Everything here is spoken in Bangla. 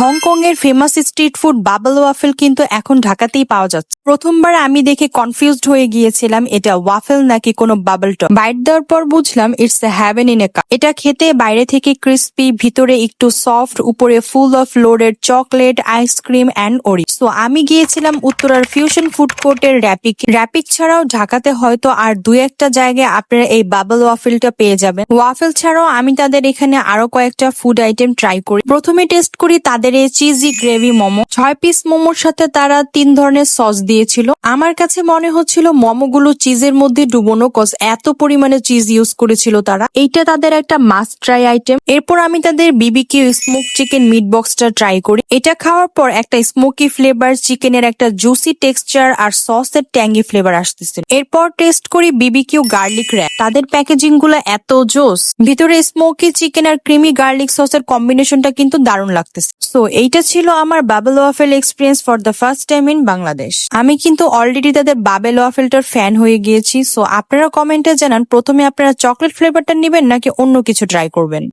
হংকং এর famous street food bubble waffle কিন্তু এখন ঢাকাতেই পাওয়া যাচ্ছে। প্রথমবার আমি দেখে কনফিউজড হয়ে গিয়েছিলাম, এটা ওয়াফেল নাকি কোনো বাবল টপ বাইট দেওয়ার পর বুঝলাম it's a heaven in a cup এটা খেতে বাইরে থেকে ক্রিস্পি ভিতরে একটু সফট উপরে full of loaded chocolate ice cream and Oreo so আমি গিয়েছিলাম উত্তরার ফিউশন ফুড কোর্টের র্যাপিক র্যাপিক ছাড়াও ঢাকাতে হয়তো আর দুই একটা জায়গায় আপনারা এই বাবল ওয়াফেলটা পেয়ে যাবেন। ওয়াফেল ছাড়াও আমি তাদের এখানে আরও কয়েকটা ফুড আইটেম ট্রাই করি। প্রথমে টেস্ট করি তাদের এই চিজি গ্রেভি মোমো। ছয় পিস মোমোর সাথে তারা তিন ধরনের সস দিয়েছিল। আমার কাছে মনে হচ্ছিল মোমোগুলো চিজের মধ্যে ডুবোনো কজ এত পরিমাণে চিজ ইউজ করেছিল তারা। এইটা তাদের একটা মাস্ট ট্রাই আইটেম এরপর আমি তাদের বিবিকিউ স্মোক চিকেন মিট বক্সটা ট্রাই করি। এটা খাওয়ার পর একটা স্মোকি ফ্লেভার চিকেনের একটা জুসি টেক্সচার আর সসের ট্যাঙ্গি ফ্লেভার আসতেছিল। এরপর টেস্ট করি বিবিকিউ গার্লিক র্যাপ তাদের প্যাকেজিংগুলো এত জোস। ভিতরে স্মোকি চিকেন আর ক্রিমি গার্লিক সসের কম্বিনেশনটা কিন্তু দারুণ লাগতেছে। সো এইটা ছিল আমার bubble waffle experience for the first time in Bangladesh আমি কিন্তু অলরেডি তাদের বাবেল ওয়াফেলটার ফ্যান হয়ে গিয়েছি। সো আপনারা কমেন্টে জানান, প্রথমে আপনারা চকলেট ফ্লেভারটা নেবেন নাকি অন্য কিছু ট্রাই করবেন?